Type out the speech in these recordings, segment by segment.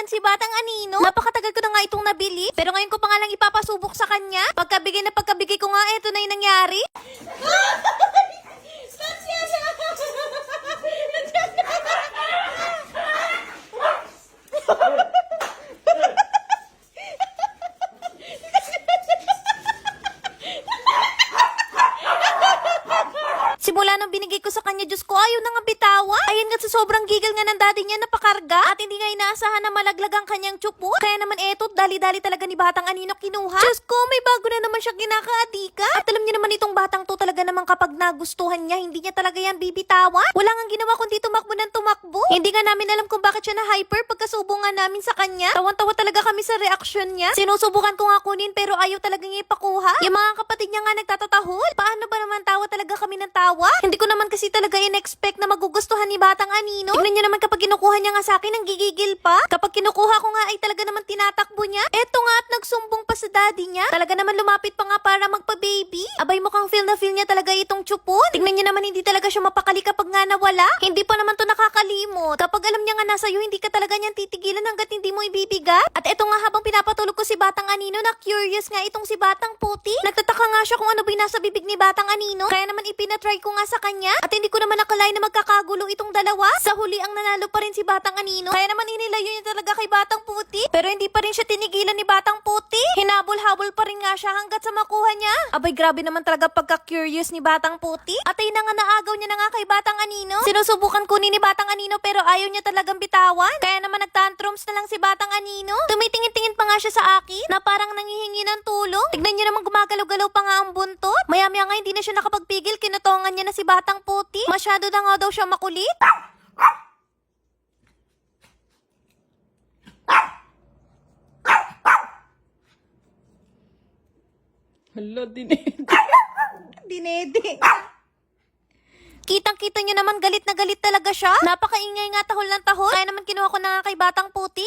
balikan si Batang Anino. Napakatagal ko na nga itong nabili. Pero ngayon ko pa nga lang ipapasubok sa kanya. Pagkabigay na pagkabigay ko nga, eto na yung nangyari. Simula nung binigay ko sa kanya, Diyos ko, ayaw na nga bitawan. Ayan nga sa sobrang gigil nga ng daddy niya napakarga. At hindi nga inaasahan na malaglag ang kanyang tsupo. Kaya naman eto, dali-dali talaga ni Batang Anino kinuha. Diyos ko, may bago na naman siya kinakaadika. At alam niyo naman itong batang to talaga naman kapag nagustuhan niya, hindi niya talaga yan bibitawan. Wala nga ginawa kundi tumakbo ng tumakbo. Hindi nga namin alam kung bakit siya na hyper pagkasubo nga namin sa kanya. Tawan-tawa talaga kami sa reaksyon niya. Sinusubukan ko nga kunin pero ayaw talaga niya ipakuha. Yung mga kapatid niya nga nagtatatahol. Paano ba naman tawa talaga kami ng tawa? Hindi ko naman kasi talaga in-expect na magugustuhan ni Batang Anino. Tingnan niyo naman kapag kinukuha niya nga sa akin, ang gigigil pa. Kapag kinukuha ko nga ay talaga naman tinatakbo niya. Eto nga at nagsumbong pa sa daddy niya. Talaga naman lumapit pa nga para magpa-baby. Abay mukhang feel na feel niya talaga itong chupon. Tingnan niyo naman hindi talaga siya mapakali kapag nga nawala. Hindi pa naman to nakakalimot. Kapag alam niya nga nasa iyo, hindi ka talaga niyan titigilan hanggat hindi mo ibibigat. At eto nga habang pinapatulog ko si Batang Anino na curious nga itong si Batang Puti. Nagtataka nga siya kung ano ba nasa bibig ni Batang Anino. Kaya naman ipinatry ko nga sa kanya. At hindi ko naman nakalain na magkakagulo itong dalawa. Sa huli ang nanalo pa rin si Batang Anino. Kaya naman inilayo niya talaga kay Batang Puti. Pero hindi pa rin siya tinigilan ni Batang Puti. Hinabol-habol pa rin nga siya hanggat sa makuha niya. Abay grabe naman talaga pagka-curious ni Batang Puti. At ayun na nga naagaw niya na nga kay Batang Anino. Sinusubukan kunin ni Batang Anino pero ayaw niya talagang bitawan. Kaya naman nagtantrums na lang si Batang Anino. Tumitingin-tingin nga siya sa akin na parang nangihingi ng tulong. Tignan niyo naman gumagalaw-galaw pa nga ang buntot. Maya-maya nga hindi na siya nakapagpigil. Kinutongan niya na si Batang Puti. Masyado na nga daw siya makulit. Hala, dined. Dinede. Kitang-kita niyo naman galit na galit talaga siya. Napakaingay nga tahol ng tahol. Kaya naman kinuha ko na nga kay Batang Puti.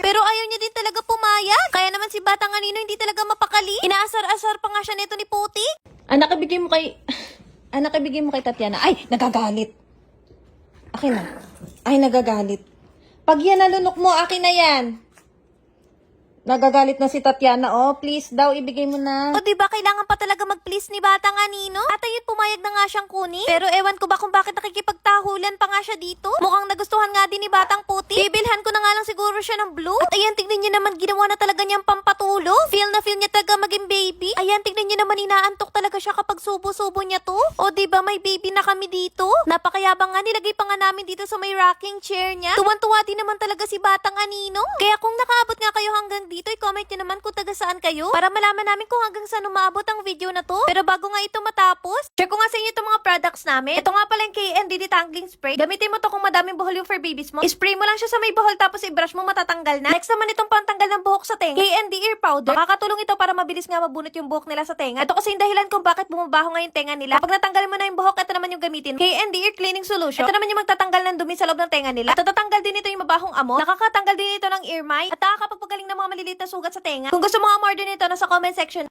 Pero ayaw niya din talaga pumayag. Kaya naman si Batang Anino hindi talaga mapakali. Inaasar-asar pa nga siya nito ni Puti. Anak, ibigay mo kay... Anak, ibigay mo kay Tatiana. Ay, nagagalit. Akin na. Ay, nagagalit. Pag yan nalunok mo, akin na yan. Nagagalit na si Tatiana. Oh, please daw, ibigay mo na. O diba kailangan pa talaga mag-please ni Batang Anino? At ayun pumayag na nga siyang kunin. Pero ewan ko ba kung bakit nakikipagtahulan pa nga siya dito? Mukhang nagustuhan nga din ni Batang Puti. Bibilhan ko na nga lang siguro siya ng blue. At ayan tignan niyo naman ginawa na talaga niyang pampatulog. Feel na feel niya talaga maging baby. Ayan tignan niyo naman inaantok talaga siya kapag subo-subo niya to. O diba may baby na kami dito? Napakayabang nga nilagay pa nga namin dito sa may rocking chair niya. Tuwan-tuwa din naman talaga si Batang Anino. Kaya kung nakaabot nga kayo hanggang dito, i-comment nyo naman kung taga saan kayo para malaman namin kung hanggang saan umabot ang video na to. Pero bago nga ito matapos, share ko nga sa inyo itong mga products namin. Ito nga pala yung KND Detangling Spray. Gamitin mo to kung madaming buhol yung for babies mo. Spray mo lang siya sa may buhol tapos i-brush mo matatanggal na. Next naman itong pantanggal ng buhok sa tenga. KND Ear Powder. Makakatulong ito para mabilis nga mabunot yung buhok nila sa tenga. Ito kasi yung dahilan kung bakit bumabaho nga yung tenga nila. Pag natanggal mo na yung buhok, ito naman yung gamitin. KND Ear Cleaning Solution. Ito naman yung magtatanggal ng dumi sa loob ng tenga nila. At tatatanggal din ito yung mabahong amo. Nakakatanggal din ito ng ear mite. At nakakapagpagaling ng mga maliliit na sugat sa tenga. Kung gusto mo nga order nito, nasa comment section